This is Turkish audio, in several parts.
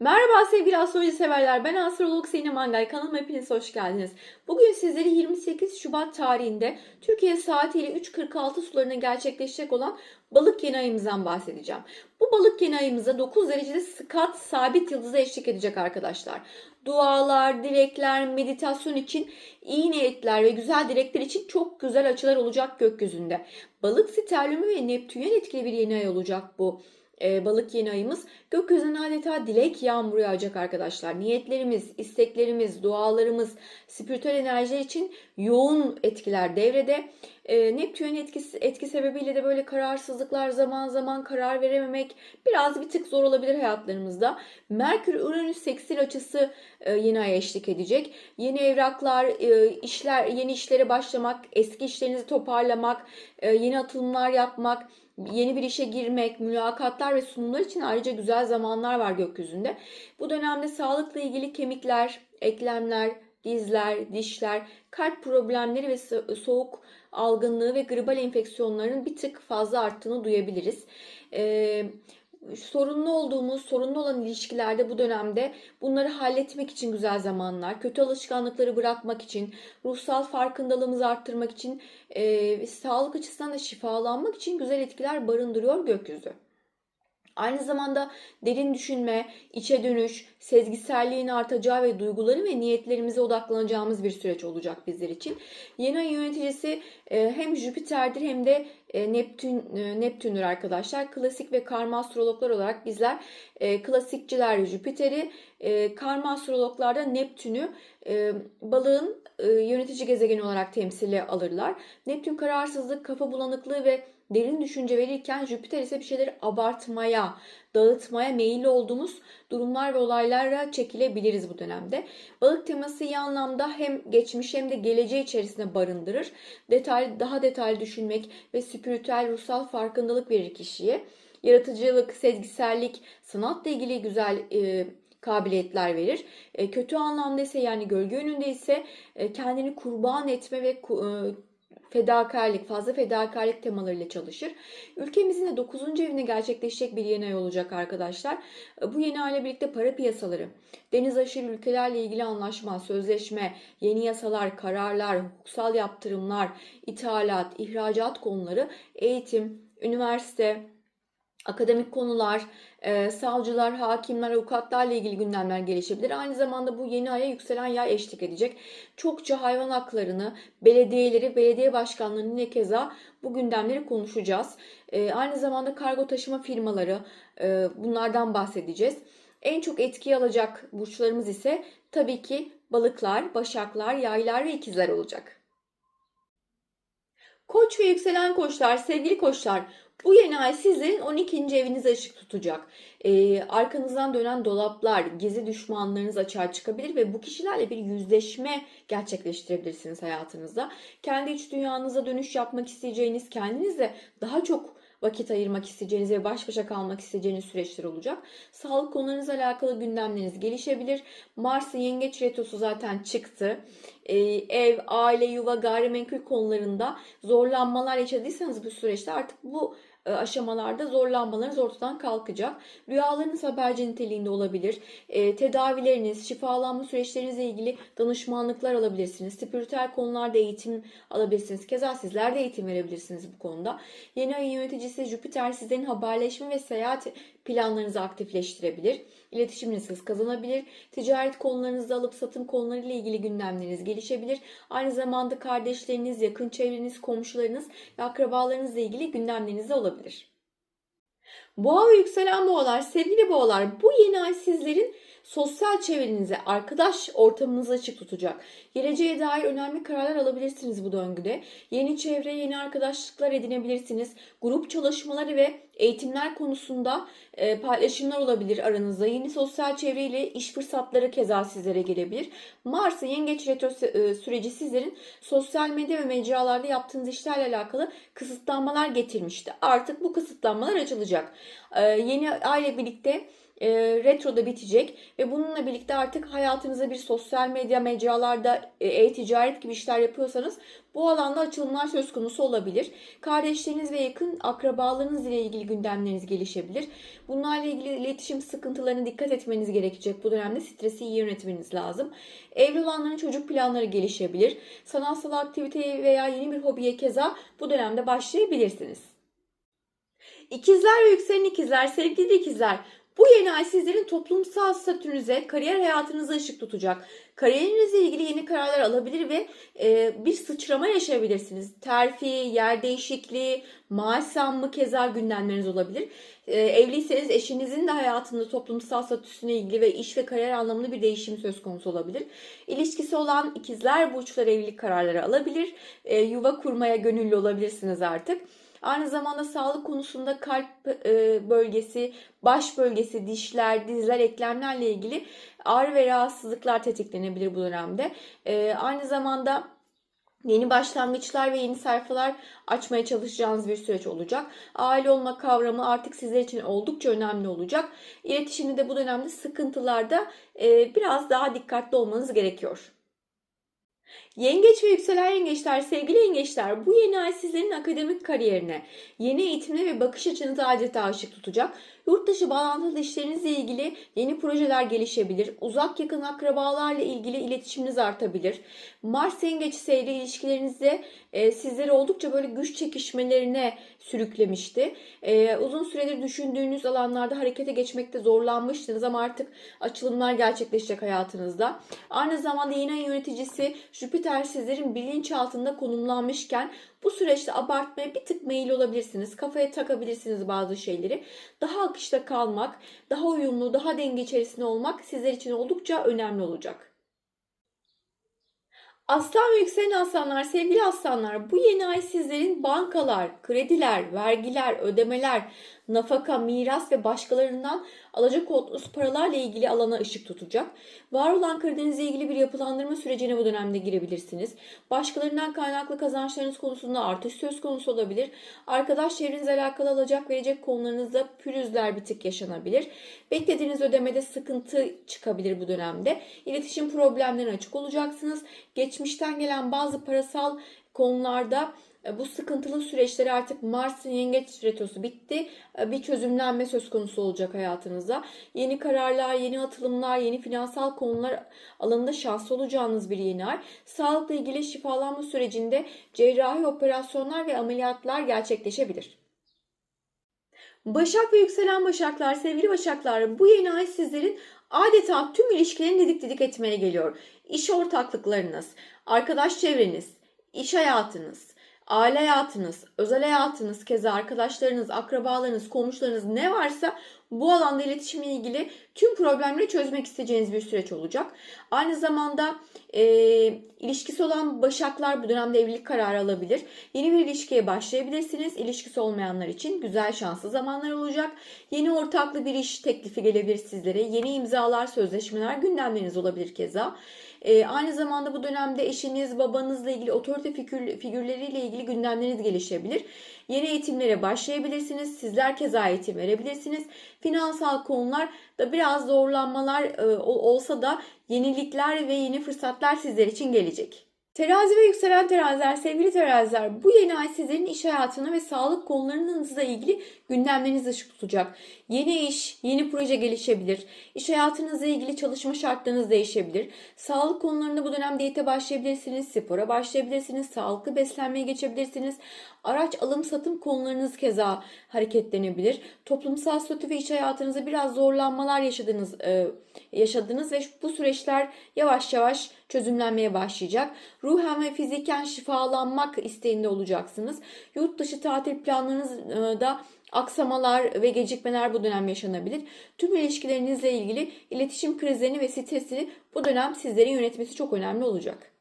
Merhaba sevgili astroloji severler. Ben astrolog Sinem Mangay. Kanalıma hepiniz hoş geldiniz. Bugün sizlere 28 Şubat tarihinde Türkiye saatiyle 3.46 sularına gerçekleşecek olan balık yeni ayımızdan bahsedeceğim. Bu balık yeni ayımıza 9 derecede sıkat sabit yıldıza eşlik edecek arkadaşlar. Dualar, dilekler, meditasyon için iyi niyetler ve güzel dilekler için çok güzel açılar olacak gökyüzünde. Balık sterlümü ve Neptünyen etkili bir yeni ay olacak bu e, balık yeni ayımız gökyüzüne adeta dilek yağmuru yağacak arkadaşlar. Niyetlerimiz, isteklerimiz, dualarımız, spiritüel enerji için yoğun etkiler devrede. E, Neptün'ün etkisi, etki sebebiyle de böyle kararsızlıklar, zaman zaman karar verememek biraz bir tık zor olabilir hayatlarımızda. Merkür Uranüs seksil açısı e, yeni aya eşlik edecek. Yeni evraklar, e, işler, yeni işlere başlamak, eski işlerinizi toparlamak, e, yeni atılımlar yapmak, yeni bir işe girmek, mülakatlar ve sunumlar için ayrıca güzel zamanlar var gökyüzünde. Bu dönemde sağlıkla ilgili kemikler, eklemler, dizler, dişler, kalp problemleri ve so- soğuk algınlığı ve gribal enfeksiyonların bir tık fazla arttığını duyabiliriz. Ee, sorunlu olduğumuz, sorunlu olan ilişkilerde bu dönemde bunları halletmek için güzel zamanlar, kötü alışkanlıkları bırakmak için, ruhsal farkındalığımızı arttırmak için, e, sağlık açısından da şifalanmak için güzel etkiler barındırıyor gökyüzü. Aynı zamanda derin düşünme, içe dönüş, sezgiselliğin artacağı ve duyguları ve niyetlerimize odaklanacağımız bir süreç olacak bizler için. Yeni ay yöneticisi e, hem Jüpiter'dir hem de e, Neptün e, Neptün'dür arkadaşlar. Klasik ve karma astrologlar olarak bizler klasikçiler Jüpiter'i, karma astrologlar da Neptün'ü balığın yönetici gezegeni olarak temsili alırlar. Neptün kararsızlık, kafa bulanıklığı ve derin düşünce verirken Jüpiter ise bir şeyleri abartmaya, dağıtmaya meyilli olduğumuz durumlar ve olaylara çekilebiliriz bu dönemde. Balık teması iyi anlamda hem geçmiş hem de geleceği içerisinde barındırır. Detaylı, daha detaylı düşünmek ve spiritüel ruhsal farkındalık verir kişiye. Yaratıcılık, sezgisellik, sanatla ilgili güzel e, kabiliyetler verir. E, kötü anlamda ise yani gölge önünde ise e, kendini kurban etme ve e, fedakarlık, fazla fedakarlık temalarıyla çalışır. Ülkemizin de 9. evinde gerçekleşecek bir yeni ay olacak arkadaşlar. Bu yeni ayla birlikte para piyasaları, deniz aşırı ülkelerle ilgili anlaşma, sözleşme, yeni yasalar, kararlar, hukuksal yaptırımlar, ithalat, ihracat konuları, eğitim, üniversite, akademik konular, e, savcılar, hakimler, avukatlarla ilgili gündemler gelişebilir. Aynı zamanda bu yeni aya yükselen yay eşlik edecek. Çokça hayvan haklarını, belediyeleri, belediye başkanlarını ne keza bu gündemleri konuşacağız. E, aynı zamanda kargo taşıma firmaları, e, bunlardan bahsedeceğiz. En çok etki alacak burçlarımız ise tabii ki balıklar, başaklar, yaylar ve ikizler olacak. Koç ve yükselen koçlar, sevgili koçlar, bu yeni ay sizlerin 12. evinize ışık tutacak. Ee, arkanızdan dönen dolaplar, gizli düşmanlarınız açığa çıkabilir ve bu kişilerle bir yüzleşme gerçekleştirebilirsiniz hayatınızda. Kendi iç dünyanıza dönüş yapmak isteyeceğiniz, kendinizle daha çok vakit ayırmak isteyeceğiniz ve baş başa kalmak isteyeceğiniz süreçler olacak. Sağlık konularınızla alakalı gündemleriniz gelişebilir. Mars'ın yengeç retrosu zaten çıktı. Ee, ev, aile, yuva, gayrimenkul konularında zorlanmalar yaşadıysanız bu süreçte artık bu aşamalarda zorlanmalarınız ortadan kalkacak. Rüyalarınız haberci niteliğinde olabilir. E, tedavileriniz, şifalanma süreçlerinizle ilgili danışmanlıklar alabilirsiniz. Spiritüel konularda eğitim alabilirsiniz. Keza sizler de eğitim verebilirsiniz bu konuda. Yeni ayın yöneticisi Jüpiter sizlerin haberleşme ve seyahat planlarınızı aktifleştirebilir. İletişiminiz hız kazanabilir. Ticaret konularınızda alıp satım konularıyla ilgili gündemleriniz gelişebilir. Aynı zamanda kardeşleriniz, yakın çevreniz, komşularınız ve akrabalarınızla ilgili gündemleriniz de olabilir. Boğa ve yükselen boğalar, sevgili boğalar bu yeni ay sizlerin sosyal çevrenize, arkadaş ortamınızı açık tutacak. Geleceğe dair önemli kararlar alabilirsiniz bu döngüde. Yeni çevre, yeni arkadaşlıklar edinebilirsiniz. Grup çalışmaları ve eğitimler konusunda e, paylaşımlar olabilir aranızda. Yeni sosyal çevreyle iş fırsatları keza sizlere gelebilir. Mars'ın yengeç retro e, süreci sizlerin sosyal medya ve mecralarda yaptığınız işlerle alakalı kısıtlanmalar getirmişti. Artık bu kısıtlanmalar açılacak. E, yeni aile birlikte e, retro da bitecek ve bununla birlikte artık hayatınıza bir sosyal medya mecralarda e, e-ticaret gibi işler yapıyorsanız Bu alanda açılımlar söz konusu olabilir. Kardeşleriniz ve yakın akrabalarınız ile ilgili gündemleriniz gelişebilir. Bunlarla ilgili iletişim sıkıntılarına dikkat etmeniz gerekecek. Bu dönemde stresi iyi yönetmeniz lazım. Evli olanların çocuk planları gelişebilir. Sanatsal aktiviteye veya yeni bir hobiye keza bu dönemde başlayabilirsiniz. İkizler ve yükselen ikizler, sevgili ikizler, bu yeni ay sizlerin toplumsal statünüze, kariyer hayatınıza ışık tutacak. Kariyerinizle ilgili yeni kararlar alabilir ve e, bir sıçrama yaşayabilirsiniz. Terfi, yer değişikliği, maaş zammı keza gündemleriniz olabilir. E, evliyseniz eşinizin de hayatında toplumsal statüsüne ilgili ve iş ve kariyer anlamında bir değişim söz konusu olabilir. İlişkisi olan ikizler burçlar evlilik kararları alabilir. E, yuva kurmaya gönüllü olabilirsiniz artık. Aynı zamanda sağlık konusunda kalp e, bölgesi, baş bölgesi, dişler, dizler, eklemlerle ilgili ağrı ve rahatsızlıklar tetiklenebilir bu dönemde. E, aynı zamanda yeni başlangıçlar ve yeni sayfalar açmaya çalışacağınız bir süreç olacak. Aile olma kavramı artık sizler için oldukça önemli olacak. İletişimde de bu dönemde sıkıntılarda e, biraz daha dikkatli olmanız gerekiyor. Yengeç ve yükselen yengeçler, sevgili yengeçler bu yeni ay sizlerin akademik kariyerine, yeni eğitimine ve bakış açınızı adeta ışık tutacak. Yurt dışı bağlantılı işlerinizle ilgili yeni projeler gelişebilir. Uzak yakın akrabalarla ilgili iletişiminiz artabilir. Mars yengeç seyri ilişkilerinizde e, sizleri oldukça böyle güç çekişmelerine sürüklemişti. E, uzun süredir düşündüğünüz alanlarda harekete geçmekte zorlanmıştınız ama artık açılımlar gerçekleşecek hayatınızda. Aynı zamanda yeni yöneticisi Jüpiter sizlerin bilinçaltında konumlanmışken bu süreçte abartmaya bir tık meyil olabilirsiniz. Kafaya takabilirsiniz bazı şeyleri. Daha akışta kalmak, daha uyumlu, daha denge içerisinde olmak sizler için oldukça önemli olacak. Aslan ve yükselen aslanlar, sevgili aslanlar bu yeni ay sizlerin bankalar, krediler, vergiler, ödemeler, nafaka, miras ve başkalarından alacak olduğunuz paralarla ilgili alana ışık tutacak. Var olan kredinizle ilgili bir yapılandırma sürecine bu dönemde girebilirsiniz. Başkalarından kaynaklı kazançlarınız konusunda artış söz konusu olabilir. Arkadaş çevrenizle alakalı alacak verecek konularınızda pürüzler bir tık yaşanabilir. Beklediğiniz ödemede sıkıntı çıkabilir bu dönemde. İletişim problemlerine açık olacaksınız. Geçmişten gelen bazı parasal konularda bu sıkıntılı süreçleri artık Mars'ın yengeç retrosu bitti. E, bir çözümlenme söz konusu olacak hayatınızda. Yeni kararlar, yeni atılımlar, yeni finansal konular alanında şanslı olacağınız bir yeni ay. Sağlıkla ilgili şifalanma sürecinde cerrahi operasyonlar ve ameliyatlar gerçekleşebilir. Başak ve yükselen başaklar, sevgili başaklar bu yeni ay sizlerin adeta tüm ilişkilerini didik didik etmeye geliyor. İş ortaklıklarınız, arkadaş çevreniz, iş hayatınız, aile hayatınız, özel hayatınız, keza arkadaşlarınız, akrabalarınız, komşularınız ne varsa bu alanda iletişimle ilgili tüm problemleri çözmek isteyeceğiniz bir süreç olacak. Aynı zamanda e, ilişkisi olan başaklar bu dönemde evlilik kararı alabilir. Yeni bir ilişkiye başlayabilirsiniz. İlişkisi olmayanlar için güzel şanslı zamanlar olacak. Yeni ortaklı bir iş teklifi gelebilir sizlere. Yeni imzalar, sözleşmeler gündemleriniz olabilir keza. E, aynı zamanda bu dönemde eşiniz, babanızla ilgili otorite figür, figürleriyle ilgili gündemleriniz gelişebilir. Yeni eğitimlere başlayabilirsiniz. Sizler keza eğitim verebilirsiniz. Finansal konular da biraz zorlanmalar e, olsa da yenilikler ve yeni fırsatlar sizler için gelecek. Terazi ve yükselen teraziler, sevgili teraziler bu yeni ay sizlerin iş hayatına ve sağlık konularınızla ilgili gündemlerinizi ışık tutacak. Yeni iş, yeni proje gelişebilir. İş hayatınızla ilgili çalışma şartlarınız değişebilir. Sağlık konularında bu dönem diyete başlayabilirsiniz, spora başlayabilirsiniz, sağlıklı beslenmeye geçebilirsiniz. Araç alım satım konularınız keza hareketlenebilir. Toplumsal statü ve iş hayatınızda biraz zorlanmalar yaşadınız, e, yaşadınız ve bu süreçler yavaş yavaş çözümlenmeye başlayacak. Ruhen ve fiziken şifalanmak isteğinde olacaksınız. Yurt dışı tatil planlarınız da aksamalar ve gecikmeler bu dönem yaşanabilir. Tüm ilişkilerinizle ilgili iletişim krizlerini ve stresini bu dönem sizlerin yönetmesi çok önemli olacak.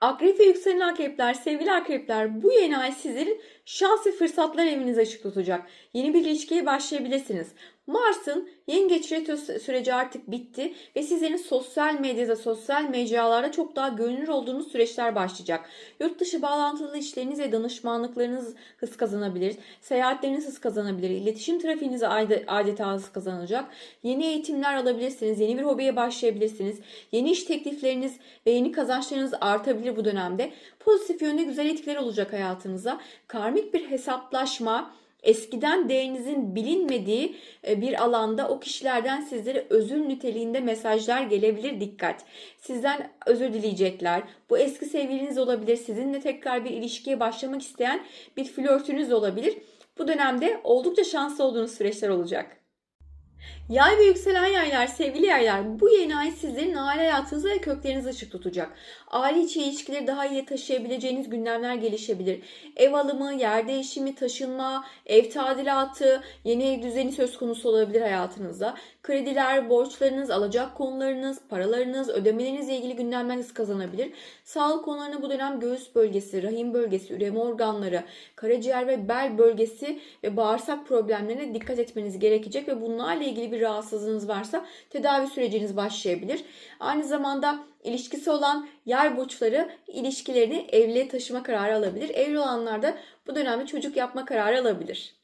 Akrep ve yükselen akrepler, sevgili akrepler bu yeni ay sizlerin şans ve fırsatlar evinize ışık tutacak. Yeni bir ilişkiye başlayabilirsiniz. Mars'ın yengeç retro süreci artık bitti ve sizlerin sosyal medyada, sosyal mecralarda çok daha görünür olduğunuz süreçler başlayacak. Yurt dışı bağlantılı işleriniz ve danışmanlıklarınız hız kazanabilir. Seyahatleriniz hız kazanabilir. İletişim trafiğiniz ade- adeta hız kazanacak. Yeni eğitimler alabilirsiniz. Yeni bir hobiye başlayabilirsiniz. Yeni iş teklifleriniz ve yeni kazançlarınız artabilir bu dönemde. Pozitif yönde güzel etkiler olacak hayatınıza. Karmik bir hesaplaşma, eskiden değerinizin bilinmediği e, bir alanda o kişilerden sizlere özür niteliğinde mesajlar gelebilir dikkat. Sizden özür dileyecekler. Bu eski sevgiliniz olabilir. Sizinle tekrar bir ilişkiye başlamak isteyen bir flörtünüz olabilir. Bu dönemde oldukça şanslı olduğunuz süreçler olacak. Yay ve yükselen yaylar, sevgili yaylar, bu yeni ay sizlerin aile hayatınızı ve köklerinizi ışık tutacak. Aile içi ilişkileri daha iyi taşıyabileceğiniz gündemler gelişebilir. Ev alımı, yer değişimi, taşınma, ev tadilatı, yeni ev düzeni söz konusu olabilir hayatınızda. Krediler, borçlarınız, alacak konularınız, paralarınız, ödemelerinizle ilgili gündemler hız kazanabilir. Sağlık konularına bu dönem göğüs bölgesi, rahim bölgesi, üreme organları, karaciğer ve bel bölgesi ve bağırsak problemlerine dikkat etmeniz gerekecek ve bunlarla ilgili bir rahatsızlığınız varsa tedavi süreciniz başlayabilir. Aynı zamanda ilişkisi olan yer burçları ilişkilerini evliliğe taşıma kararı alabilir. Evli olanlar da bu dönemde çocuk yapma kararı alabilir.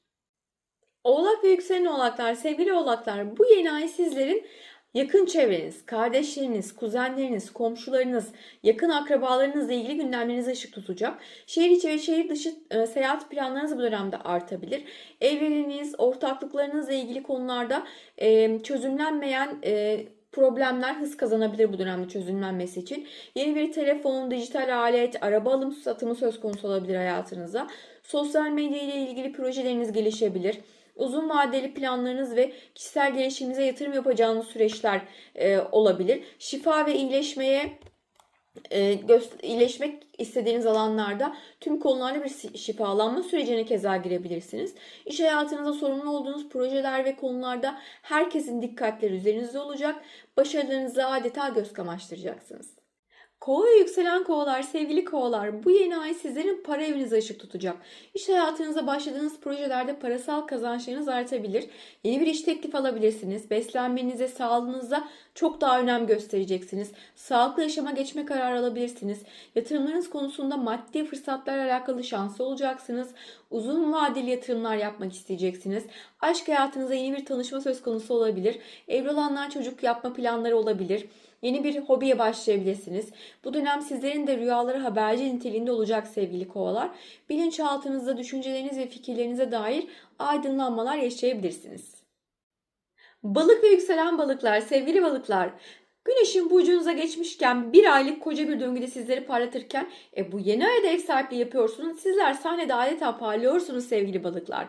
Oğlak ve yükselen oğlaklar, sevgili oğlaklar bu yeni ay sizlerin yakın çevreniz, kardeşleriniz, kuzenleriniz, komşularınız, yakın akrabalarınızla ilgili gündemlerinize ışık tutacak. Şehir içi ve şehir dışı e, seyahat planlarınız bu dönemde artabilir. Evliliğiniz, ortaklıklarınızla ilgili konularda e, çözümlenmeyen e, problemler hız kazanabilir bu dönemde çözümlenmesi için. Yeni bir telefon, dijital alet, araba alım satımı söz konusu olabilir hayatınızda. Sosyal medya ile ilgili projeleriniz gelişebilir. Uzun vadeli planlarınız ve kişisel gelişiminize yatırım yapacağınız süreçler e, olabilir. Şifa ve iyileşmeye e, iyileşmek istediğiniz alanlarda tüm konularda bir şifalanma sürecine keza girebilirsiniz. İş hayatınızda sorumlu olduğunuz projeler ve konularda herkesin dikkatleri üzerinizde olacak. Başarılarınızı adeta göz kamaştıracaksınız. Kova yükselen kovalar, sevgili kovalar bu yeni ay sizlerin para evinize ışık tutacak. İş hayatınıza başladığınız projelerde parasal kazançlarınız artabilir. Yeni bir iş teklif alabilirsiniz. Beslenmenize, sağlığınıza çok daha önem göstereceksiniz. Sağlıklı yaşama geçme kararı alabilirsiniz. Yatırımlarınız konusunda maddi fırsatlarla alakalı şanslı olacaksınız. Uzun vadeli yatırımlar yapmak isteyeceksiniz. Aşk hayatınıza yeni bir tanışma söz konusu olabilir. Evli olanlar çocuk yapma planları olabilir. Yeni bir hobiye başlayabilirsiniz. Bu dönem sizlerin de rüyaları haberci niteliğinde olacak sevgili kovalar. Bilinçaltınızda düşünceleriniz ve fikirlerinize dair aydınlanmalar yaşayabilirsiniz. Balık ve yükselen balıklar, sevgili balıklar. Güneşin burcunuza geçmişken bir aylık koca bir döngüde sizleri parlatırken e, bu yeni ayda ev sahipliği yapıyorsunuz. Sizler sahnede adeta parlıyorsunuz sevgili balıklar.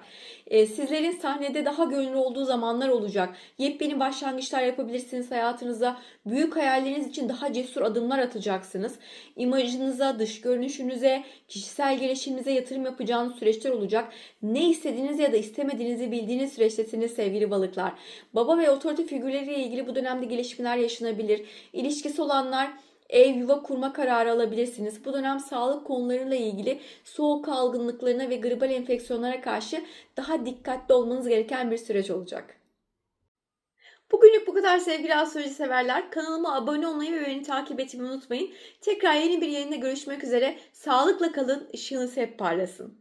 E, sizlerin sahnede daha gönüllü olduğu zamanlar olacak. Yepyeni başlangıçlar yapabilirsiniz hayatınıza. Büyük hayalleriniz için daha cesur adımlar atacaksınız. İmajınıza, dış görünüşünüze, kişisel gelişiminize yatırım yapacağınız süreçler olacak. Ne istediğinizi ya da istemediğinizi bildiğiniz süreçtesiniz sevgili balıklar. Baba ve otorite figürleriyle ilgili bu dönemde gelişmeler yaşanabilir. İlişkisi olanlar ev yuva kurma kararı alabilirsiniz. Bu dönem sağlık konularıyla ilgili soğuk algınlıklarına ve gribal enfeksiyonlara karşı daha dikkatli olmanız gereken bir süreç olacak. Bugünlük bu kadar sevgili astroloji severler. Kanalıma abone olmayı ve beni takip etmeyi unutmayın. Tekrar yeni bir yayında görüşmek üzere. Sağlıkla kalın, ışığınız hep parlasın.